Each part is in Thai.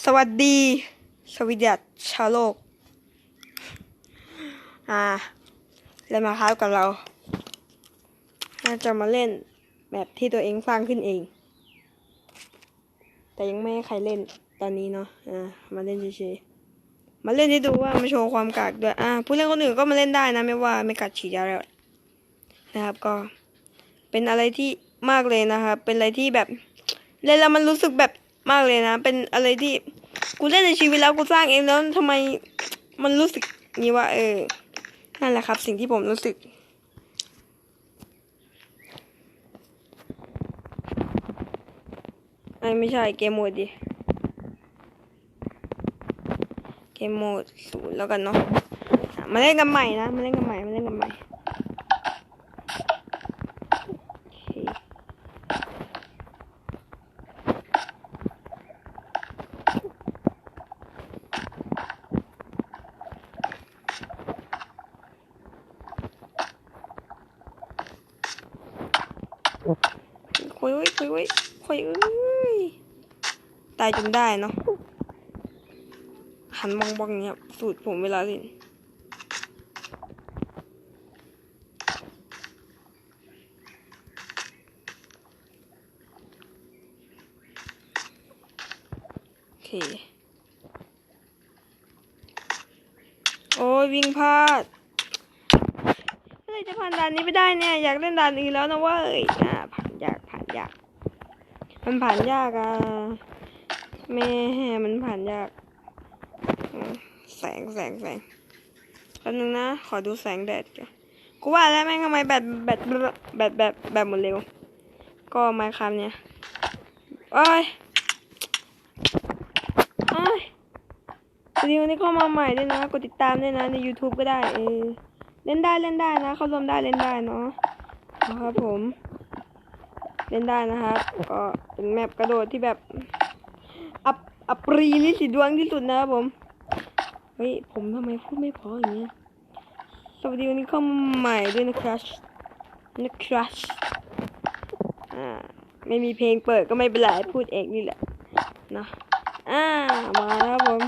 สวัสดี สวีเดนชาวโลก อ่าเล่นมาครับกับเราน่าจะมาเล่นแบบที่ตัวเองสร้างขึ้นเอง แต่ยังไม่ให้ใครเล่นตอนนี้เนาะอ่ามาเล่นเฉยๆมาเล่นให้ดูว่ามาโชว์ความกากด้วยอ่าผู้เล่นคนอื่นก็มาเล่นได้นะไม่ว่าไม่กัดฉีดยาแล้วนะครับก็เป็นอะไรที่มากเลยนะครับ เป็นอะไรที่แบบเล่นแล้วมันรู้สึกแบบ มากเลยนะ เป็นอะไรที่กูเล่นในชีวิตแล้วกูสร้างเองแล้วทำไมมันรู้สึกนี้ว่า เออ นั่นแหละครับ สิ่งที่ผมรู้สึกไม่ไม่ใช่เกมโหมดดิ เกมโหมดศูนย์แล้วกันเนาะ มาเล่นกันใหม่นะ มาเล่นกันใหม่ มาเล่นกันใหม่โอเคคุยไว้คุยไว้คุยเอ้ย ตายจนได้เนาะหันมองบองเนี้ยสูตรผมเวลาเล่นโอเค โอ้ยวิ่งพลาดเมื่ไหรจะผ่านด่านนี้ไปได้เนี่ย อยากเล่นด่านอื่นแล้วนะเว่าเอ้ยอ่าผ่านยากผ่านยากมันผ่านยากอะ แม่มันผ่านยาก แสงแสงแสงแป๊บนึงนะ ขอดูแสงแดดก่อนกูว่าแล้วแม่งทำไมแบตแบตแบตแบตแบตหมดเร็ว ก็มาคำเนี่ยโอ้ยโอ้ยวิดีโอนี้เข้ามาใหม่ด้วยนะ กดติดตามด้วยนะ ใน YouTube ก็ได้ เออ เล่นได้เล่นได้นะ เข้าร่วมได้เล่นได้เนาะนะครับผม เล่นได้นะครับ ก็เป็นแมปกระโดดที่แบบ อัปรีลิสิดวงที่สุดนะครับผม เฮ้ย ผมทำไมพูดไม่พออย่างเงี้ย สวัสดีวันนี้เข้ามาใหม่ด้วยนะครับนะครับอ่า ไม่มีเพลงเปิดก็ไม่เป็นไรพูดเองนี่แหละนะอ่า มาแล้วครับผม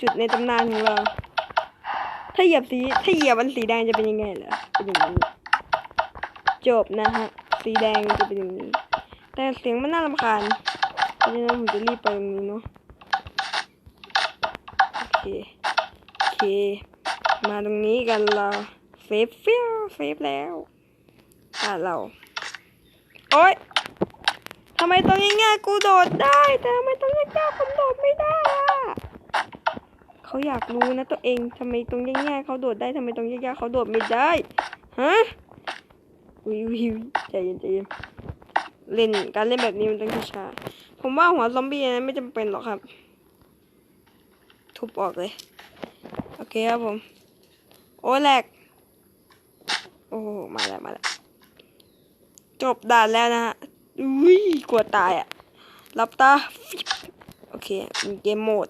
จุดในตำนานของเรา ถ้าเหยียบสี ถ้าเหยียบมันสีแดงจะเป็นยังไงเหรอเป็นอย่างนี้ จบนะฮะ สีแดงจะเป็นอย่างนี้ แต่เสียงมันน่ารำคาญ เพราะฉะนั้นผมจะรีบไปตรงนี้เนาะโอเคโอเค มาตรงนี้กันเราเซฟเฟี้ยวเซฟแล้วอะเราโอ๊ยทำไมตรงง่ายกูโดดได้ แต่ทำไมตรงยากๆผมโดดไม่ได้อะเขาอยากรู้นะตัวเองทำไมตรงง่ายๆเขาโดดได้ทำไมตรงยากๆเขาโดดไม่ได้ฮะวิววิวใจเย็นใจเย็นเล่นการเล่นแบบนี้มันต้องช้า ผมว่าหัวซอมบี้นั้นไม่จำเป็นหรอกครับ ทุบออกเลย โอเคครับผม โอ้แหลก โอ้มาแล้วมาแล้ว จบด่านแล้วนะฮะอุ้ยกลัวตายอะรับตา โอเคมีเกมโหมด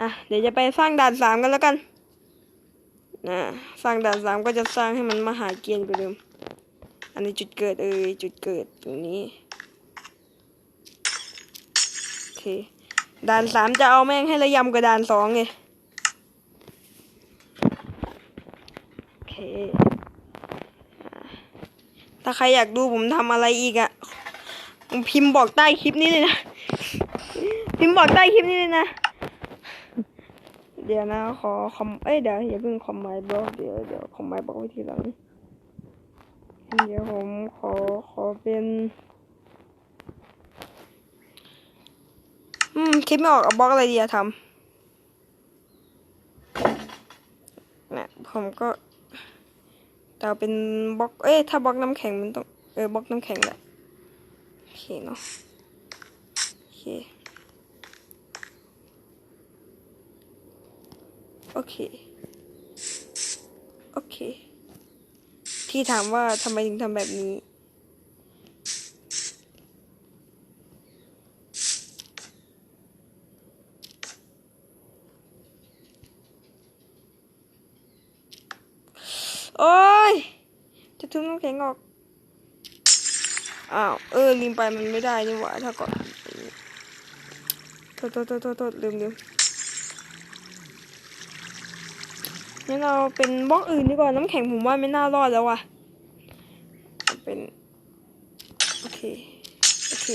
อะ เดี๋ยวจะไปสร้างด่านสามกันแล้วกันนะสร้างด่านสามก็จะสร้างให้มันมหาเกียรติกว่าเดิม อันนี้จุดเกิดเอ่ยจุดเกิดตรงนี้ โอ เคด่านสามจะเอาแม่งให้ระยำกว่าด่านสองไงโอเค ถ้าใครอยากดูผมทำอะไรอีกอะพิมพ์บอกใต้คลิปนี้เลยนะ พิมพ์บอกใต้คลิปนี้เลยนะ เดี๋ยวนะ ขอคอมเอ้ยเดี๋ยวอย่าเพิ่งคอมไมบล็อกเดี๋ยวเดี๋ยวคอมไมบล็อกไว้ทีหลังเดี๋ยวผมขอขอเป็น อืมคิดไม่ออกเอาบล็อกอะไรดีอะทำนี่ยผมก็แต่เอาเป็นบล็อก เอ้ยถ้าบล็อกน้ำแข็งมันต้อง เออบล็อกน้ำแข็งแหละโอเคเนาะโอเคโอเค โอเค ที่ถามว่าทำไมถึงทำแบบนี้ โอ้ย จะ ทุบน้ำแข็งออก อ้าว เออ ลืมไปมันไม่ได้นี่หว่า ถ้าก่อนษโทษโทษโทษโทษลืมลืมงั้นเราเป็นบล็อกอื่นดีกว่า น้ำแข็งผมว่าไม่น่ารอดแล้วว่ะ เป็น โอเค โอเค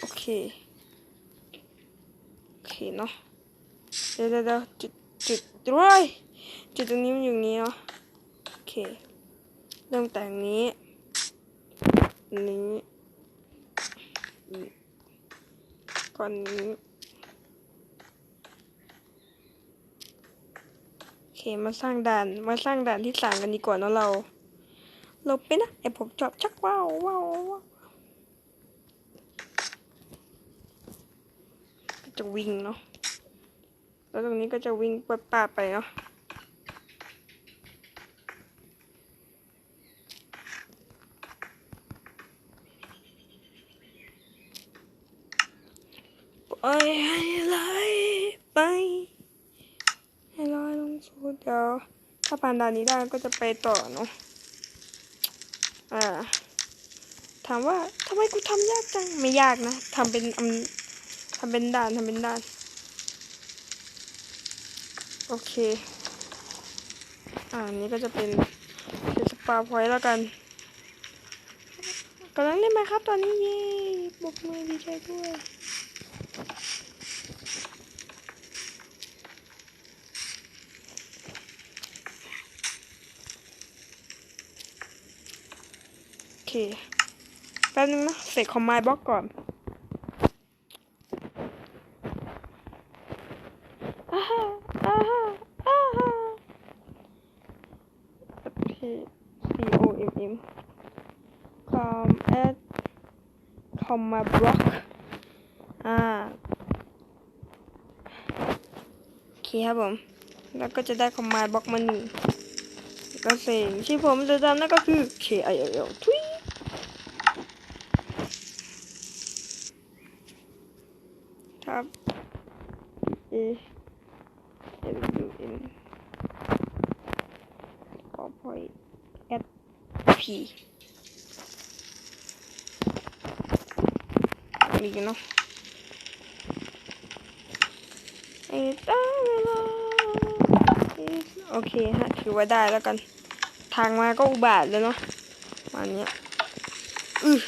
โอเค โอเคเนาะ เดี๋ยวเดี๋ยวจุดจุดด้วยจุดตรงนี้มันอยู่นี้เนาะ โอเค เริ่มแต่งนี้ นี้ก่อนนี้โอเคมาสร้างด่านมาสร้างด่านที่สามกันดีกว่าเนอะเราเราเป็นะไอผมชอบชักว้าวว้าวว้าวจะวิ่งเนาะแล้วตรงนี้ก็จะวิ่งปป่าไปเนาะ ปล่อยให้ไหลไป ให้ลอยลงสู่เดี๋ยวถ้าผ่านด่านนี้ได้ก็จะไปต่อเนาะอ่าถามว่าทำไมกูทำยากจังไม่ยากนะทำเป็นทำเป็นด่านทำเป็นด่าน โอเค อ่านนี้ก็จะเป็นเป็นสปาพอยต์แล้วกันกำลังเล่นไหมครับตอนนี้เย้บกมือดีใจด้วย โอเค แป๊บนึงนะเสกคอมไมบล็อกก่อนอาฮะอาฮะอาฮะ P C O M M คอมแอดคอมมาบล็อกอ่าโอเคครับผม แล้วก็จะได้คอมมาบล็อกมาหนึ่งก็เสงที่ผมจะจำนั่นก็คือ K I L L ทุย ครับ A L U N ก็พอย at P มีกันเนาะไอ้ตาเวลาโอเคฮะถือว่าได้แล้วกัน ทางมาก็อุบาทแล้วเนาะมาเนี้ยอือ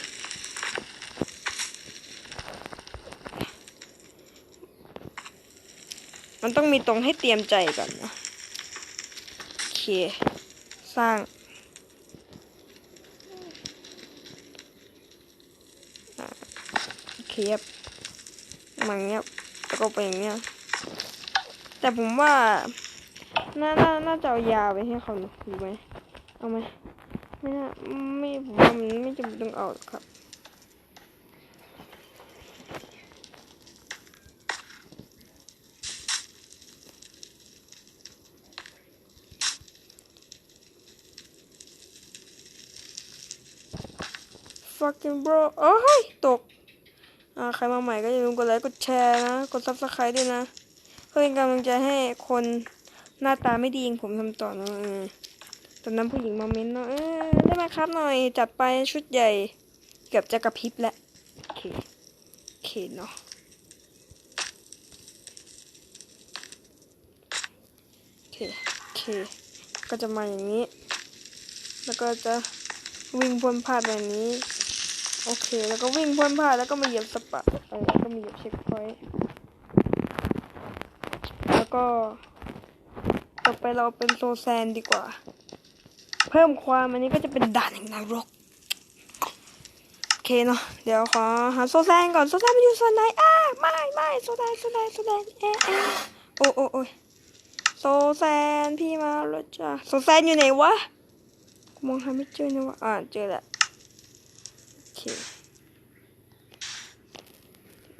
มันต้องมีตรงให้เตรียมใจก่อนนะโอเค สร้างเคครับมาอย่างเงี้ยแล้วก็ไปอย่างเงี้ยแต่ผมว่าน่าน่าน่าจะเอายาไปให้เขาหรือไหมเอาไหมไม่น่าไม่ผมว่ามันไม่จำเป็นต้องเอาครับ fucking bro โอ้ยตก อ่า ใครมาใหม่ก็อย่าลืมกดไลค์ กดแชร์นะ กด subscribe ด้วยนะ เพื่อเป็นกำลังใจให้คนหน้าตาไม่ดีอย่างผมทำต่อนะเออตอนนั้นผู้หญิงมาเม้นเนาะเออได้ไหมครับหน่อย จัดไปชุดใหญ่ เกือบจะกระพริบแล้วโอเคโอเคเนาะโอเคโอเค ก็จะมาอย่างนี้ แล้วก็จะวิ่งพ่นพาดแบบนี้ โอเค แล้วก็วิ่งพ่นพลาแล้วก็มาเหยียบสปะเออแล้วก็มาเหยียบเช็คพอยต์แล้วก็ ต่อไปเราเป็นโซแซนดีกว่า เพิ่มความอันนี้ก็จะเป็นด่านแห่งนรกโอเคเนาะเดี๋ยวขอหาโซแซนก่อนโซแซนมันอยู่ส่วนไหนอ้าไม่ไม่โซแซนโซแซนโซแซนเอ๊ะเอโอ้โอ้โอ้ยโซแซนพี่มาแล้วจ้ะโซแซนอยู่ไหนวะมองหาไม่เจอเนะวะอ่าเจอแล้ว อเค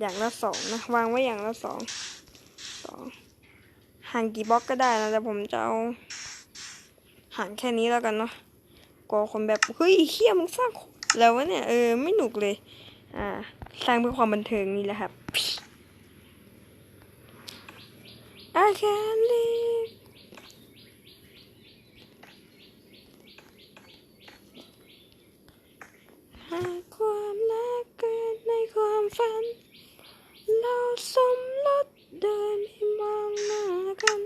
อย่างละสองนะ วางไว้อย่างละสองสองห่างกี่บล็อกก็ได้นะ แต่ผมจะเอาห่างแค่นี้แล้วกันเนาะกลัวคนแบบ เฮ้ยเฮียมึงสร้างแล้ววะเนี่ย เออ ไม่หนุกเลย อ่า สร้างเพื่อความบันเทิงนี่แหละครับ I can't live หากความรักเกิดในความฝัน เรา สมรสเดินให้มองหน้ากัน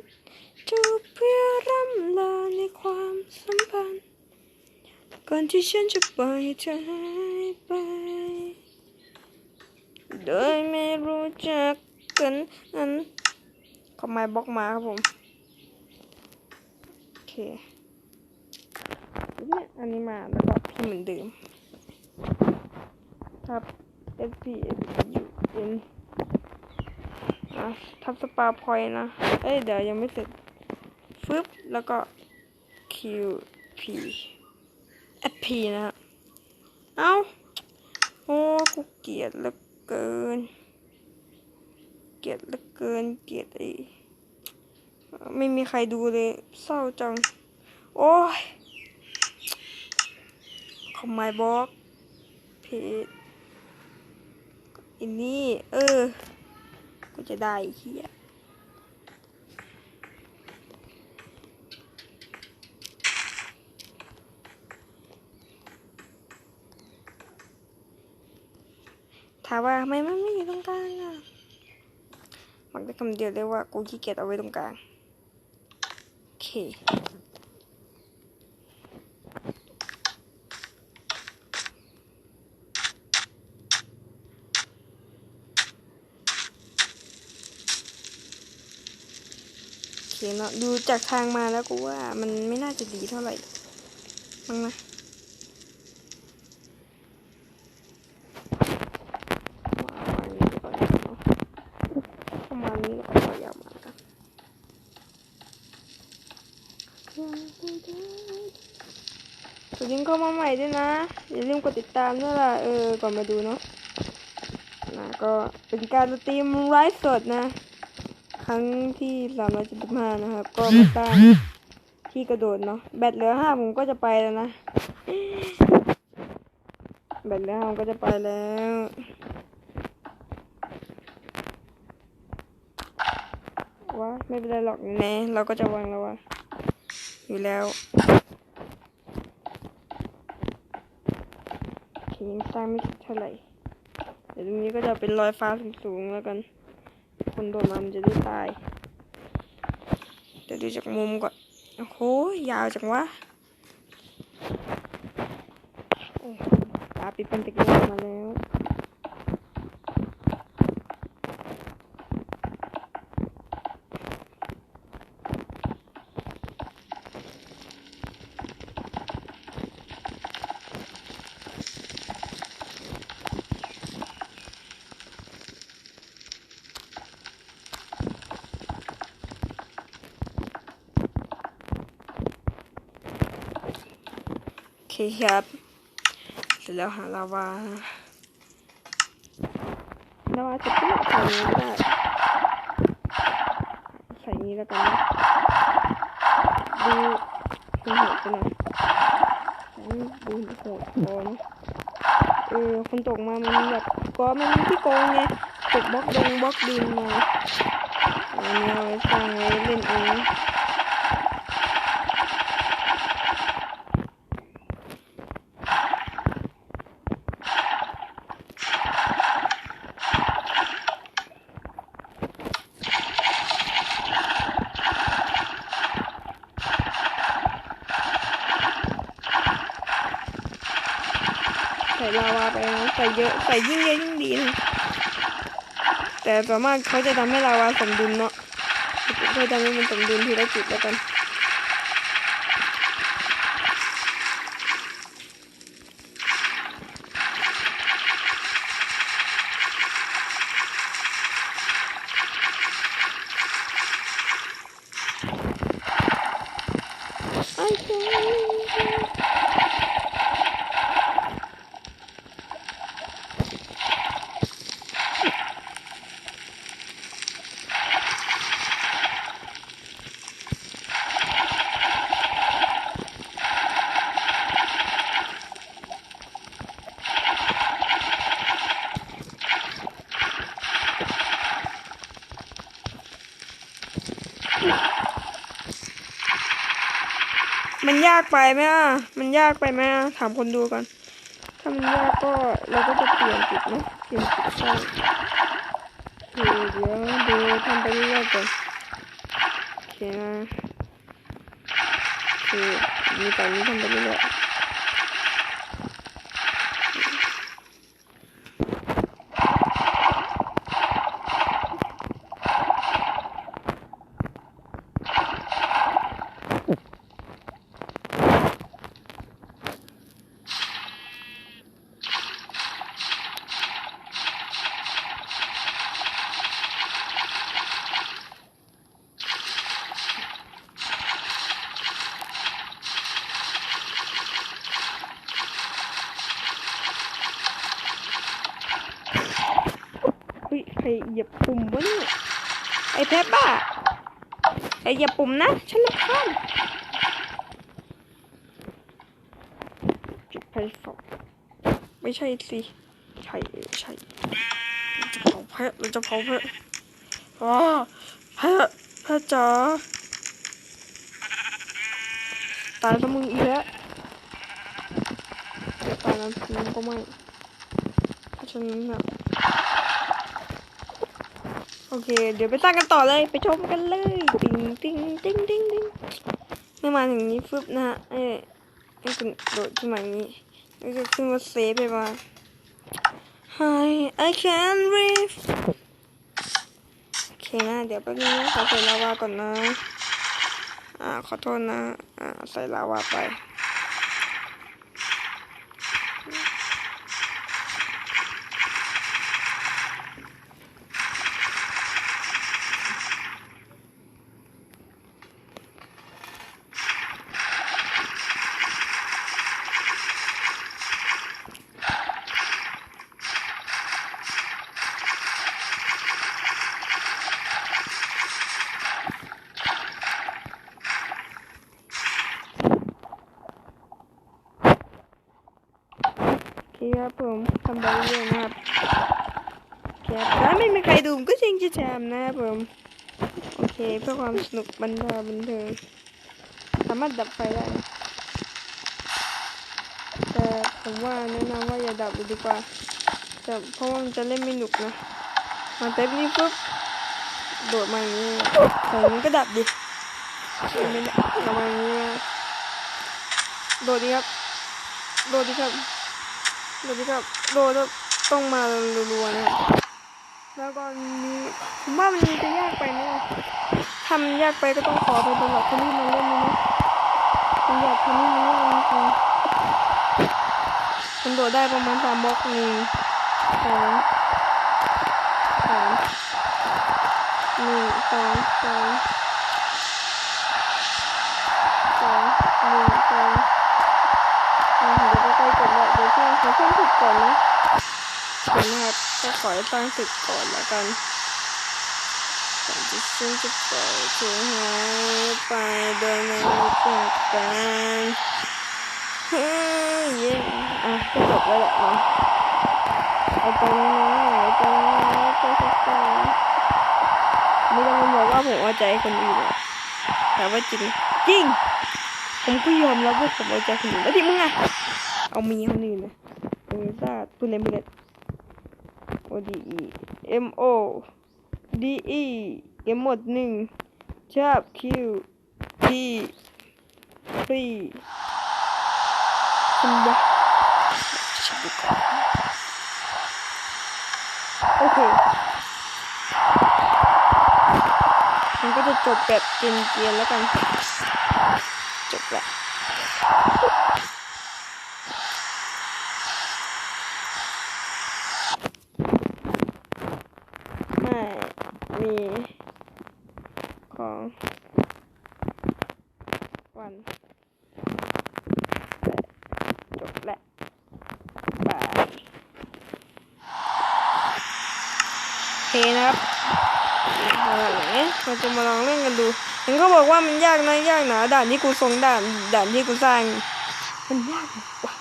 จูบเพื่อร่ำลาในความสัมพันธ์ ก่อน ที่ฉันจะปล่อยเธอหายไป โดยไม่รู้จักกันนั้นก็ไม่บล็อกมาครับผม โอเคเนี่ยอันนี้มาแล้วก็พิมพ์เหมือนเดิมทับ S P S U N อะทับสปาพอยนะ เอ้ย เดี๋ยวยังไม่เสร็จฟึบแล้วก็ Q P F P นะฮะเอ้า โอ้กูเกลียดเหลือเกิน เกลียดเหลือเกิน เกลียดไอ้ไม่มีใครดูเลย เศร้าจัง โอ้ยคอมไมบล็อกเพจอันนี้ เออก็จะได้เฮีย ถามว่าทำไมมันไม่อยู่ตรงกลางอะมันได้คำเดียวเลยว่ากูขี้เกียจเอาไว้ตรงกลางโอเคโอเคเนาะดูจากทางมาแล้วกูว่ามันไม่น่าจะดีเท่าไหร่มั้งนะมาณนี้แล้วก็ต่อยาวมาแล้วกันสวัสดี เข้ามาใหม่ด้วยนะ อย่าลืมกดติดตามด้วยล่ะเออก่อนมาดูเนาะนะก็เป็นการสตรีมไลฟ์สดนะ ครั้งที่สามร้อยเจ็ดสิบห้านะครับ ก็มาตั้งที่กระโดดเนาะแบตเหลือห้าผมก็จะไปแล้วนะแบตเหลือห้าผมก็จะไปแล้วว้าไม่เป็นไรหรอกแน่เราก็จะวางแล้ววะอยู่แล้ว ทีนี้สร้างไม่เท่าไหร่เดี๋ยวตรงนี้ก็จะเป็นรอยฟ้าสูงๆแล้วกัน คนโดนมามันจะได้ตายเดี๋ยวดูจากมุมก่อนโอ้โหยาวจังวะโอ้ตาปิดเป็นตะกี้มาแล้ว โอเคครับ เสร็จแล้วหาลาวาลาวาจะเปรี้ยวใส่นี้ได้ใส่นี้แล้วกันนะดูคุณโหดไปหน่อยดูโหดพอนเออคนตกมามันแบบก็มันที่โกงไงตกบล็อกดงบล็อกดินมาอันนี้เอาไว้สร้างไว้เล่นเอง ใส่ลาวาไปนะใส่เยอะใส่ยิ่งเยอะยิ่งดีนะแต่ส่วนมากเขาจะทำให้ลาวาสมดุลเนาะเขาจะทำให้มันสมดุลทีละจุดแล้วกัน ไอ้เจ้า มันยาก ไปไหมอะ มันยากไปไหมอะ ถามคนดูก่อน ถ้ามันยากก็เราก็จะเปลี่ยนจุดนะเปลี่ยนจุดสร้างโอเคเดี๋ยวดูทำไปเรื่อยๆก่อนโอเคนะโอเคมีตอนนี้ทำไปเรื่อยๆอุ้ย ใครเหยียบปุ่มวะนี่ ไอ้แพปบ้าไอ้เหยียบปุ่มนะ ฉันรำคาญจุดไฟฟอกไม่ใช่สิ ใช่ใช่จะเผาแพะเราจะเผาแพะว้าแพะแพะจ๋าตายแล้วมึงอีกแล้วตายแล้วมึงก็ไม่เพราะฉะนั้นแบบ โอเค เดี๋ยวไปสร้างกันต่อเลยไปชมกันเลยติ๊งติ๊งติ๊งติ๊งติ๊งเมื่อมาถึงนี้ฟึบนะฮะไอ้ไอ้คุณโดดขึ้นมาอย่างนี้แล้วก็ขึ้นมาเซฟไปมา Hi I can breathe โอเคนะ เดี๋ยวแป๊บนึงนะขอใส่ลาวาก่อนนะ อ่าขอโทษนะ อ่าใส่ลาวาไป โอเคครับผมทำไปเรื่อยนะครับครับถ้าไม่มีใครดูก็จริงจะทำนะครับผม โอเคเพื่อความสนุกบันเทิงบันเทิงสามารถดับไฟได้ แต่ผมว่าแนะนำว่าอย่าดับดีกว่าแต่เพราะว่ามันจะเล่นไม่หนุกนะ มาเต็มนี้ปุ๊บโดดมาอย่างนี้แต่มันก็ดับดิไม่ได้ประมาณนี้โดดดีครับ โดดดีครับ โดดดีครับโดดแล้วต้องมารัวๆนะครับแล้วก็มีผมว่ามันจะยากไปนะทำยากไปก็ต้องขอไปสำหรับคนที่มาเล่นนะนะผมอยากทำให้มันยากจริงผมโดดได้ประมาณสามบล็อกหนึ่งสองสามหนึ่งสองสองสองหนึ่งสองอ่าเดี๋ยวก็ใกล้จบแล้วเดี๋ยวช่างขอช่างสุดก่อนนะเดี๋ยวนะครับก็ขอให้ตั้งสุดก่อนแล้วกันก่อนที่ฉันจะปล่อยเธอหายไปโดยไม่รู้จักกันเฮ้ยเย้อะก็จบแล้วแหละมาเอาไปน้อยๆเอาไปน้อยๆไปสักตาไม่ต้องมาบอกว่าผมเอาใจคนอื่นหรอกแต่ว่าจริงจริงผมก็ยอมรับว่าผมเอาใจคนอื่นแล้วที่มึงอะ เอามีคนอื่นนะเออซาดพูเล่นพูดเล่นโอดีเอ็มโอดีอีเกมหมดหนึ่งชอบคิวทีฟรีคุณบะชิบุกโอเคมันก็จะจบแบบเกรียนๆแล้วกันจบและไม่มีของันจบและบายเคนะครับเอาไหนเราจะมาลองเล่นกันดูเห็นเขาบอกว่ามันยากนะยากหนาด่านที่กูทรงด่านด่านที่กูสร้างมันยากกว่า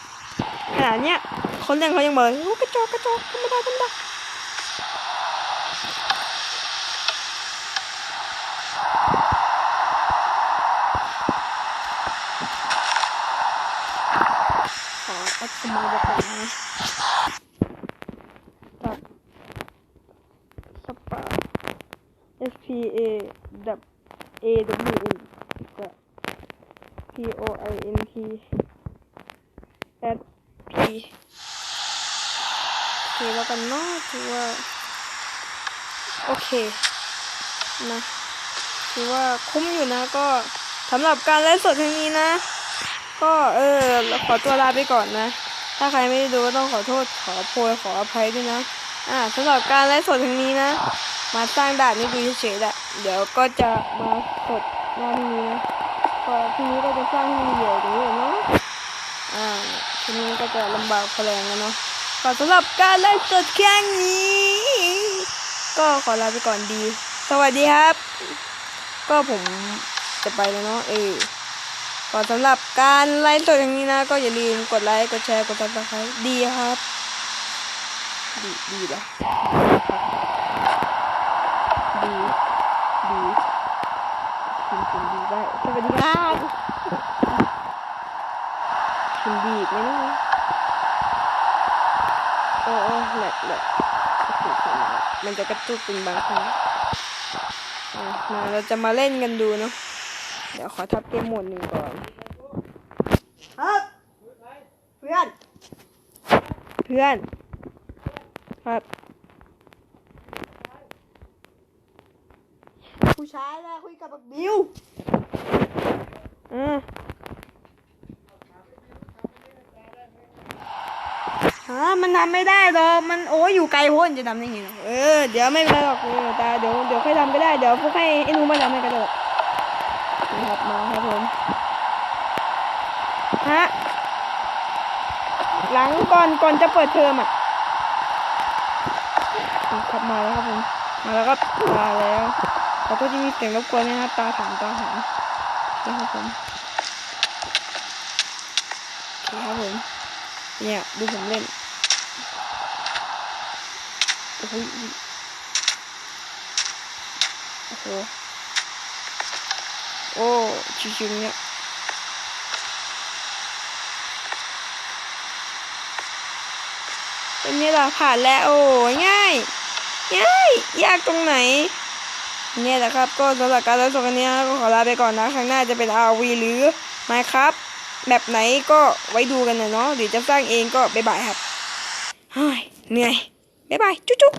ขนาดเนี้ยคนเล่นเขายังบอกกระจอกกระจอกธรรมดาธรรมดาข ออัดสมองบอกก่อนนะจับสปา S P A W A W N ก็ P O I N T at P โอเคแล้วกันเนาะถือว่า โอเค นะถือว่าคุ้มอยู่นะก็สำหรับการไลฟ์สดครั้งนี้นะ ก็เออขอตัวลาไปก่อนนะ ถ้าใครไม่ได้ดูก็ต้องขอโทษขอโพยขออภัยด้วยนะ อ่าสำหรับการไลฟ์สดครั้งนี้นะ มาสร้างด่านนี้ดูเฉยๆแหละเดี๋ยวก็จะมาสดหน้านี้นะก็ทีนี้ก็จะสร้างให้มันใหญ่กว่านี้เนาะอ่าทีนี้ก็จะลำบากพอแรงแล้วเนาะก็สำหรับการไลฟ์สดครั้งนี้ ก็ขอลาไปก่อนดี สวัสดีครับ ก็ผมจะไปแล้วเนาะเออ ก็สำหรับการไลฟ์สดครั้งนี้นะ ก็อย่าลืมกดไลค์ กดแชร์ กดซับสไครดีครับ ดีดีละดีดีพิมพ์พิมพ์ดีได้สวัสดีครับพินดีไหมเนะโอ้โอ้แหลกแหลกมันจะกระตุกเป็นบางครั้งอะมาเราจะมาเล่นกันดูเนาะ เดี๋ยวขอทับเกมโหมดหนึ่งก่อนครับเพื่อน เพื่อน ครับ ผู้ชายนะคุยกับบักบิวอ่าฮะมันทำไม่ได้หรอก มันโอ้ยอยู่ไกลโพ้นจะทำได้ไงหรอเออ เดี๋ยวไม่เป็นไรหรอกเออตาเดี๋ยวเดี๋ยวค่อยทำก็ได้ เดี๋ยวพวกให้ไอ้หนูมาทำให้กันเลยนะครับมาครับผม ฮะ ห ลังก่อนก่อนจะเปิดเทอมอะครับมาแล้วครับผม มาแล้วก็มาแล้วขอโทษที่มีเสียงรบกวนนะครับตาถามตาถามนี่ครับผมคครับผม เนี่ยดูผมเล่นโอ้โหโอ้โหโอ้ชิวๆเนี่ย เป็นไงล่ะผ่านแล้วโอ้ยง่ายง่ายยากตรงไหนเนี่ยแหละครับก็สำหรับการไลฟ์สดวันนี้ก็ขอลาไปก่อนนะครั้งหน้าจะเป็น RV หรือไมครับแบบไหนก็ไว้ดูกันนะเนาะหรือจะสร้างเองก็บ๊ายบายครับเฮ้ยเหนื่อยบ๊ายบายจุ๊บ